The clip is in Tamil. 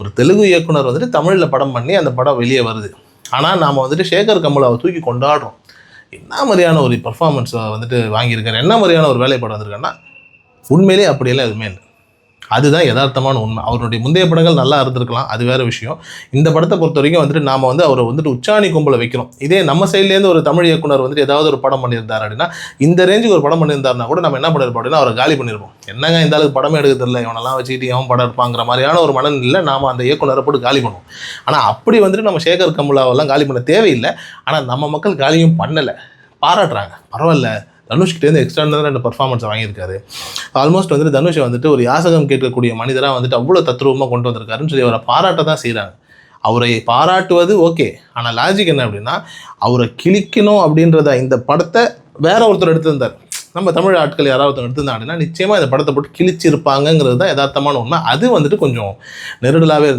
ஒரு தெலுங்கு இயக்குனர் வந்துட்டு தமிழில் படம் பண்ணி அந்த படம் வெளியே வருது. ஆனால் நாம் வந்துட்டு சேகர் கமலாவை தூக்கி கொண்டாடுறோம். என்ன மாதிரியான ஒரு பர்ஃபார்மன்ஸை வந்துட்டு வாங்கியிருக்காரு? என்ன மாதிரியான ஒரு வேலைப்பாடு வந்திருக்காருன்னா உண்மையிலே அப்படியெல்லாம் எதுவுமே இல்லை. அதுதான் யதார்த்தமான உண்மை. அவருடைய முந்தைய படங்கள் நல்லா இருந்திருக்கலாம். அது வேற விஷயம். இந்த படத்தை பொறுத்த வரைக்கும் வந்துட்டு நாம வந்து அவரை வந்துட்டு உச்சாணி கும்பலை வைக்கிறோம் இதே நம்ம சைட்லேருந்து ஒரு தமிழ் இயக்குனர் வந்துட்டு ஏதாவது ஒரு படம் பண்ணியிருந்தார் அப்படின்னா இந்த ரேஞ்சுக்கு ஒரு படம் பண்ணியிருந்தாருன்னா கூட நம்ம என்ன பண்ணிருப்போம் அப்படின்னா அவரை காலி பண்ணியிருப்போம் என்னங்க இந்த அளவுக்கு படமே எடுக்க தெரியல இவனெல்லாம் வச்சுக்கிட்டு அவன் படம் எடுப்பாங்கிற மாதிரியான ஒரு மனநிலையில் நாம அந்த இயக்குனரை போட்டு காலி பண்ணுவோம். ஆனால் அப்படி வந்துட்டு நம்ம சேகர் கமுலாவெல்லாம் காலி பண்ண தேவையில்லை. ஆனால் நம்ம மக்கள் காலியும் பண்ணலை. பாராட்டுறாங்க. பரவாயில்ல. தனுஷ்கிட்டேருந்து எக்ஸ்ட்ரா ரெண்டு பர்ஃபார்மன்ஸ் வாங்கியிருக்காரு. ஆல்மோஸ்ட் வந்துட்டு தனுஷை வந்துட்டு ஒரு யாசகம் கேட்கக்கூடிய மனிதராக வந்துட்டு அவ்வளோ தத்ரூபமாக கொண்டு வந்திருக்காருன்னு சொல்லி அவரை பாராட்ட தான் செய்கிறாங்க அவரை பாராட்டுவது ஓகே ஆனால் லாஜிக் என்ன அப்படின்னா அவரை கிழிக்கணும் அப்படின்றத இந்த படத்தை வேற ஒருத்தர் எடுத்திருந்தார். நம்ம தமிழ் ஆட்கள் யாராவது ஒருத்தர் அப்படின்னா நிச்சயமாக இந்த படத்தை போட்டு கிழிச்சிருப்பாங்கங்கிறது தான் யதார்த்தமான உண்மை. அது வந்துட்டு கொஞ்சம் நெருடலாகவே